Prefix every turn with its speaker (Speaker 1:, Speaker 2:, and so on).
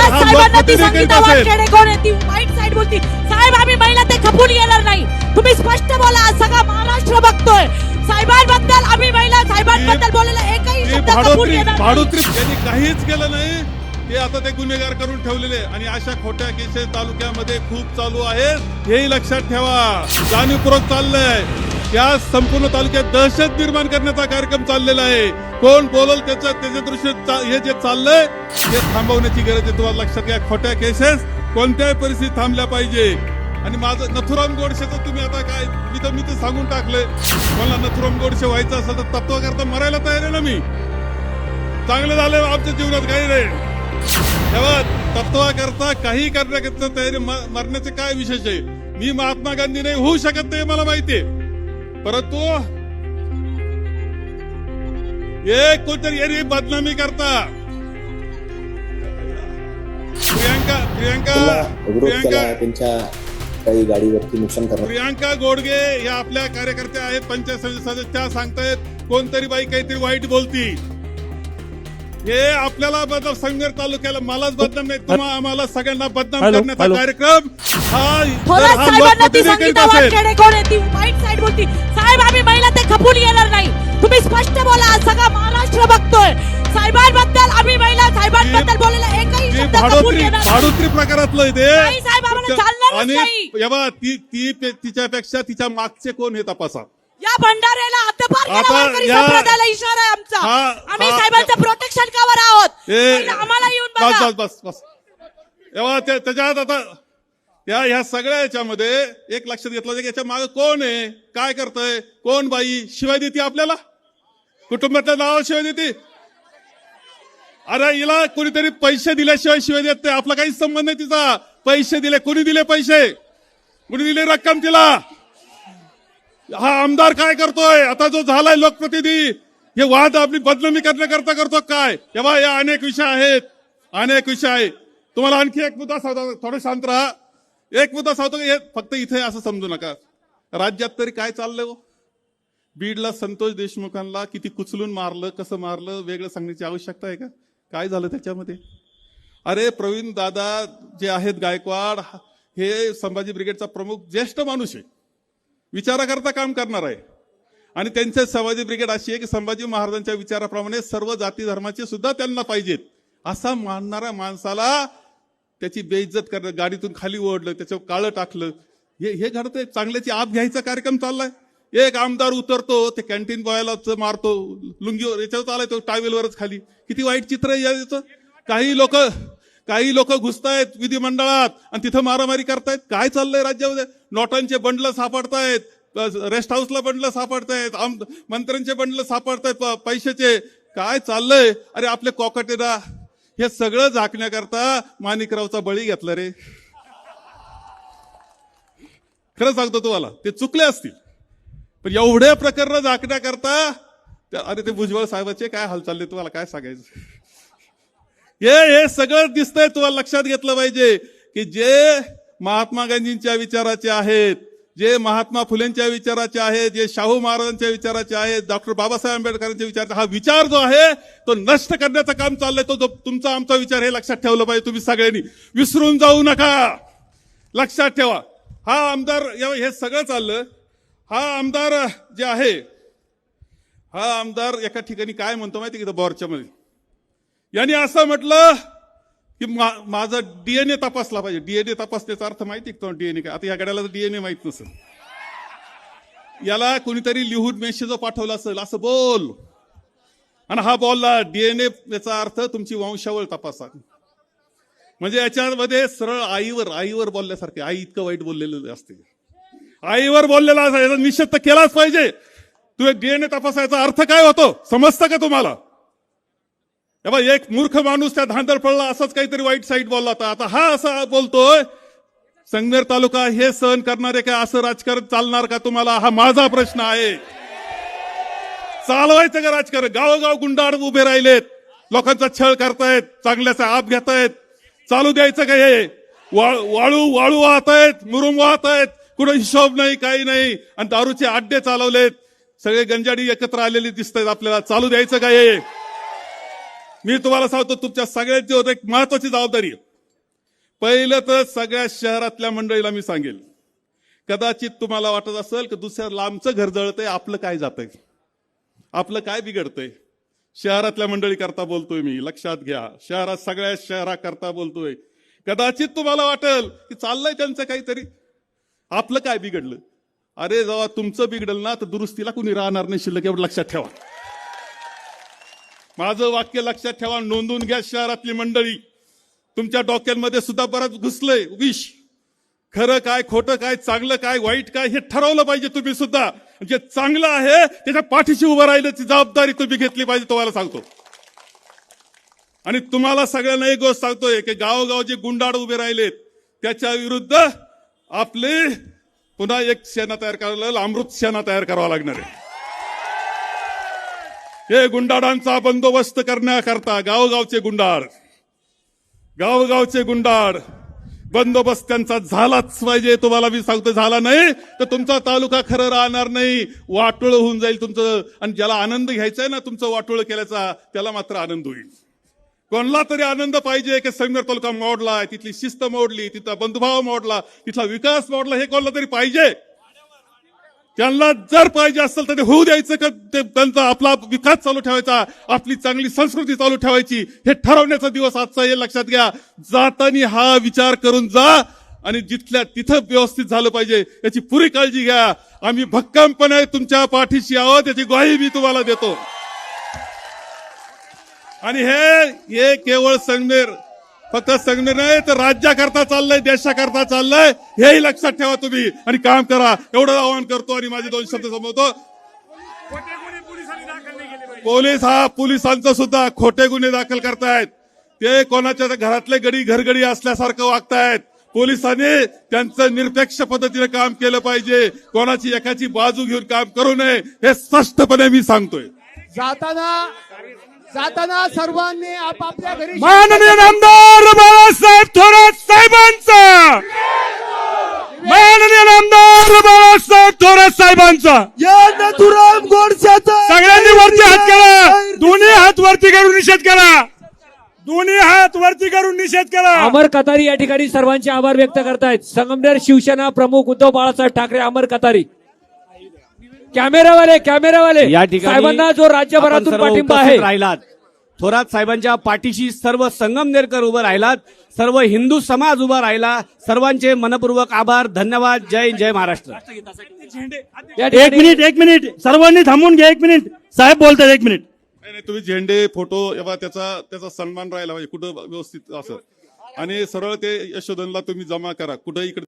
Speaker 1: हा
Speaker 2: साहेबांना ती
Speaker 1: लोकप्रतिनिधी
Speaker 2: संगीता
Speaker 1: करीत असेल.
Speaker 2: वानखेडे कोण आहे ती वाईट साईड बोलती. साहेब आम्ही महिला ते खपून येणार नाही. तुम्ही स्पष्ट बोला सगळा महाराष्ट्र बघतोय. साहेबांबद्दल आम्ही महिला साहेबांबद्दल बोलायला एकही शब्द खपून येणार
Speaker 1: यांनी काहीच केलं नाही. ते आता ते गुन्हेगार करून ठेवलेले आणि अशा खोट्या केसेस तालुक्यामध्ये खूप चालू आहेत. हेही लक्षात ठेवा. जाणीवपूर्वक चाललंय. त्या संपूर्ण तालुक्यात दहशत निर्माण करण्याचा कार्यक्रम चाललेला आहे. कोण बोलल त्याचं त्याच्या दृश्य हे जे चाललंय ते थांबवण्याची गरज आहे. तुम्हाला लक्षात घ्या खोट्या केसेस कोणत्याही परिस्थितीत थांबल्या पाहिजे. आणि माझं नथुराम गोडशेचं तुम्ही आता काय मी तर मी तर सांगून टाकलंय. मला नथुराम गोडशे व्हायचं असेल तर तत्व करता मरायला तयार आहे ना मी. चांगलं झालं आमच्या जीवनात काही नाही. तेव्हा तत्वाकरता काही करण्याकरता तयारी म- मरण्याचे काय विशेष आहे? मी महात्मा गांधी नाही होऊ शकत नाही मला माहितीये परंतु एक कोणतरी यांनी बदनामी करता. प्रियांका प्रियांका प्रियांका.
Speaker 3: त्यांच्या काही गाडीवरती नुकसान करण्यात
Speaker 1: प्रियांका गोडगे या आपल्या कार्यकर्त्या आहेत पंचायत समिती सदस्य त्या सांगतायत कोणतरी बाई काहीतरी वाईट बोलती. हे आपल्याला बदनाम संगमेर तालुक्याला मलाच बदनाम नाही. तुम्हा आम्हाला सगळ्यांना बदनाम
Speaker 4: हॅलो,
Speaker 1: करण्याचा
Speaker 4: हॅलो.
Speaker 1: कार्यक्रम. हा जर
Speaker 2: थोरात
Speaker 1: हा
Speaker 2: साहेबांना ती
Speaker 1: लोकप्रतिनिधी करीत
Speaker 2: संगीता
Speaker 1: असेल
Speaker 2: वानखेडे कोण आहे? ती वाईट साईड बोलती साहेब आम्ही महिला ते खपून येणार नाही. तुम्ही स्पष्ट बोला आज सगळा महाराष्ट्र बघतोय. साहेबांबद्दल आम्ही महिला साहेबांबद्दल बोलायला एकही
Speaker 1: ती
Speaker 2: शब्द खपून
Speaker 1: भाडोत्री
Speaker 2: येणार नाही.
Speaker 1: भाडोत्री प्रकारातलं
Speaker 2: नाही साहेब, आम्हाला चालणारच
Speaker 1: आणि
Speaker 2: नाही.
Speaker 1: ती ती तिच्यापेक्षा तिच्या मागचे कोण हे तपासा?
Speaker 2: या भंडाऱ्याला हद्दपार केला वारकरी
Speaker 1: या-
Speaker 2: संप्रदायाला इशारा आहे आमचा.
Speaker 1: हा-
Speaker 2: आम्ही
Speaker 1: हा-
Speaker 2: साहेबांचं प्रोटेक्शन कवर आहोत. आम्हाला येऊन
Speaker 1: बस
Speaker 2: बघा.
Speaker 1: बस बस बस. तेव्हा त्या- त्याच्यात आता या ह्या सगळ्या याच्यामध्ये एक लक्षात घेतलं पाहिजे की याच्या मागे कोण आहे? काय करतय? कोण बाई? शिवाय देते आपल्याला? कुटुंबाच्या नावावर शिवाय देते? अरे हिला कोणीतरी पैसे दिल्याशिवाय शिवाय देत नाही. आपला काहीच संबंध नाही तिचा. पैसे दिले. कोणी दिले पैसे? कोणी दिली रक्कम तिला? हा आमदार काय करतोय? आता जो झालाय लोकप्रतिनिधी हे वाद आपली बदनामी करण्याकरता करतो काय? तेव्हा या अनेक विषय आहेत. अनेक विषय आहे तुम्हाला आणखी एक मुद्दा सांगतो. थोडं शांत राहा. एक मुद्दा सांगतो की हे फक्त इथे असं समजू नका. राज्यात तरी काय चाललंय हो? बीडला संतोष देशमुखांना किती कुचलून मारलं कसं मारलं वेगळं सांगण्याची आवश्यकता आहे का? काय झालं त्याच्यामध्ये? अरे प्रवीण दादा जे आहेत गायकवाड हे संभाजी ब्रिगेडचा प्रमुख ज्येष्ठ माणूस आहे. विचाराकरता काम करणार आहे. आणि त्यांचे संभाजी ब्रिगेड अशी आहे की संभाजी महाराजांच्या विचाराप्रमाणे सर्व जाती धर्माचे सुद्धा त्यांना पाहिजेत. असा मानणाऱ्या माणसाला त्याची बेइज्जत करणं गाडीतून खाली ओढलं त्याच्यावर काळं टाकलं. हे हे घडतंय. चांगल्याची आप घ्यायचा कार्यक्रम चाललाय. एक आमदार उतरतो ते कॅन्टीन बॉयला मारतो लुंगीवर याच्यावर चालाय तो टावेलवरच खाली. किती वाईट चित्र आहे याचं. काही लोक काही लोक घुसतायत विधिमंडळात आणि तिथं मारामारी करतायत. काय चाललंय राज्यामध्ये? नोटांचे बंडल सापडतायत. रेस्ट हाऊसला बंडल सापडतायत. आम- मंत्र्यांचे बंडल सापडतायत. पैशाचे. काय चाललंय? अरे आपले कॉकटेरा. हे सगळं झाकण्याकरता माणिकरावचा बळी घेतला रे. खरं सांगतो तुम्हाला ते चुकले असतील. पण एवढ्या प्रकरण झाकण्याकरता अरे ते भुजबळ साहेबाचे काय हाल चालले? तुम्हाला काय सांगायचं? हे हे सगळं दिसतंय तुम्हाला लक्षात घेतलं पाहिजे की जे महात्मा गांधींच्या विचाराचे आहेत जे महात्मा फुलेंच्या विचाराचे आहेत जे शाहू महाराजांच्या विचाराचे आहेत डॉक्टर बाबासाहेब आंबेडकरांच्या विचाराचा हा विचार जो आहे तो नष्ट करण्याचं काम चाललंय तो जो तुमचा आमचा विचार हे लक्षात ठेवलं पाहिजे तुम्ही सगळ्यांनी. विसरून जाऊ नका. लक्षात ठेवा. हा आमदार हे सगळं चाललं. हा आमदार जे आहे हा आमदार एका ठिकाणी काय म्हणतो माहिती की? बोरच्यामध्ये यांनी असं म्हटलं की मा- माझा डीएनए तपासला पाहिजे. डीएनए तपासण्याचा अर्थ माहिती का डीएनए काय? आता या गड्याला डीएनए माहीत नसेल. याला कोणीतरी लिहून मेसेज पाठवला असेल असं बोल. आणि हा बोलला डीएनए याचा अर्थ तुमची वंशावळ तपासा. म्हणजे याच्यामध्ये सरळ आईवर आईवर बोलल्यासारखे आई इतकं वाईट बोललेलं असते. आईवर बोललेला असा याचा निषेध तर केलाच पाहिजे. तू एक डीएनए तपासायचा अर्थ काय होतो? समजतं का तुम्हाला? बाबा एक मूर्ख माणूस त्या धांदर पडला असंच काहीतरी वाईट साईट बोलला होता. आता हा असा बोलतोय संगमेर तालुका हे सहन करणारे का असं राजकारण चालणार का तुम्हाला? हा माझा प्रश्न आहे. चालवायचं का राजकारण? गावोगाव गुंडाळ उभे राहिलेत. लोकांचा छळ करतायत चांगल्याचा आप घेतायत. चालू द्यायचं का हे? वाळू वाळू वाहत आहेत मुरुम वाहत आहेत कुठं हिशोब नाही काही नाही. आणि दारूचे अड्डे चालवलेत. सगळे गंजाडी एकत्र आलेले दिसत आहेत आपल्याला. चालू द्यायचं का हे? मी तुम्हाला सांगतो तुमच्या सगळ्यांची होत एक महत्वाची जबाबदारी आहे. पहिलं तर सगळ्या शहरातल्या मंडळीला मी सांगेल. कदाचित तुम्हाला वाटत असेल की दुसऱ्या लांबचं घर जळतंय आपलं काय जातंय? आपलं काय बिघडतंय? शहरातल्या मंडळी करता बोलतोय मी लक्षात घ्या. शहरात सगळ्या शहराकरता बोलतोय. कदाचित तुम्हाला वाटेल की चाललंय त्यांचं काहीतरी. आपलं काय बिघडलं? अरे जेव्हा तुमचं बिघडलं ना तर दुरुस्तीला कुणी राहणार नाही शिल्लक एवढं लक्षात ठेवा. माझं वाक्य लक्षात ठेवा नोंदून घ्या शहरातली मंडळी. तुमच्या डोक्यांमध्ये सुद्धा बरंच घुसलंय विष. खरं काय खोटं काय चांगलं काय वाईट काय हे ठरवलं पाहिजे तुम्ही सुद्धा. जे चांगलं आहे त्याच्या पाठीशी उभं राहिल्याची जबाबदारी तुम्ही घेतली पाहिजे तुम्हाला सांगतो. आणि तुम्हाला सगळ्यांना एक गोष्ट सांगतोय की गावोगाव जे गुंडाळ उभे राहिलेत त्याच्या विरुद्ध आपले पुन्हा एक सेना तयार करायला अमृत सेना तयार करावा लागणार आहे. हे गुंडाळांचा बंदोबस्त करण्याकरता गावोगावचे गुंडाळ गावोगावचे गुंडाळ बंदोबस्त त्यांचा झालाच पाहिजे. तुम्हाला मी सांगतो झाला नाही तर तुमचा तालुका खरं राहणार नाही. वाटोळ होऊन जाईल तुमचं आणि ज्याला आनंद घ्यायचा आहे ना तुमचं वाटोळ केल्याचा त्याला मात्र आनंद होईल. कोणाला तरी आनंद पाहिजे की संगमेर तालुका मोडला तिथली शिस्त मोडली तिथला बंधुभाव मोडला तिथला विकास मोडला हे कोणाला तरी पाहिजे? त्यांना जर पाहिजे असेल तर ते होऊ द्यायचं का? ते त्यांचा आपला विकास चालू ठेवायचा आपली चांगली संस्कृती चालू ठेवायची हे ठरवण्याचा दिवस आजचा हे लक्षात घ्या. जाताना हा विचार करून जा आणि जिथल्या तिथं व्यवस्थित झालं पाहिजे याची पुरी काळजी घ्या. आम्ही भक्कमपणे तुमच्या पाठीशी आहोत याची ग्वाही मी तुम्हाला देतो. आणि हे हे केवळ संगमेर फक्त संगमेर नाही तर राज्याकरता चाललंय देशाकरता चाललंय. हेही लक्षात ठेवा तुम्ही आणि काम करा. एवढं आवाहन करतो आणि माझे दोन शब्द संबोधतो पोलीस हा पोलिसांचं सुद्धा खोटे गुन्हे दाखल करतायत. ते कोणाच्या घरातले गडी घरगडी असल्यासारखं वागतायत. पोलिसांनी त्यांचं निरपेक्ष पद्धतीने काम केलं पाहिजे. कोणाची एकाची बाजू घेऊन काम करू नये हे स्पष्टपणे मी सांगतोय.
Speaker 4: जाताना जाताना सर्वांनी आपापल्या घरी
Speaker 5: माननीय आमदार बाळासाहेब थोरात साहेबांचा! माननीय आमदार बाळासाहेब थोरात साहेबांचा!
Speaker 4: या नथुराम गोडसेचा
Speaker 5: सगळ्यांनी वरती हात करा. दोन्ही हात वरती करून निषेध करा. दोन्ही हात वरती करून निषेध करा.
Speaker 6: अमर कतारी या ठिकाणी सर्वांचे आभार व्यक्त करतायत. संगमनेर शिवसेना प्रमुख उद्धव बाळासाहेब ठाकरे अमर कतारी. कॅमेरावाले कॅमेरावाले
Speaker 7: या ठिकाणी
Speaker 6: साहेबांना जो राज्यभरातून पाठिंबा आहे.
Speaker 7: राहिलात. थोरात साहेबांच्या पाठीशी सर्व संगमनेरकर उभं राहिलात. सर्व हिंदू समाज उभा राहिला. सर्वांचे मनपूर्वक आभार धन्यवाद. जय जय महाराष्ट्र.
Speaker 5: एक मिनिट एक मिनिट. सर्वांनी थांबून घ्या एक मिनिट. साहेब बोलतात एक मिनिट.
Speaker 1: नाही नाही तुम्ही झेंडे फोटो त्याचा त्याचा सन्मान राहिला पाहिजे. कुठं व्यवस्थित असं. आणि सरळ ते यशोधनला तुम्ही जमा करा. कुठं इकडे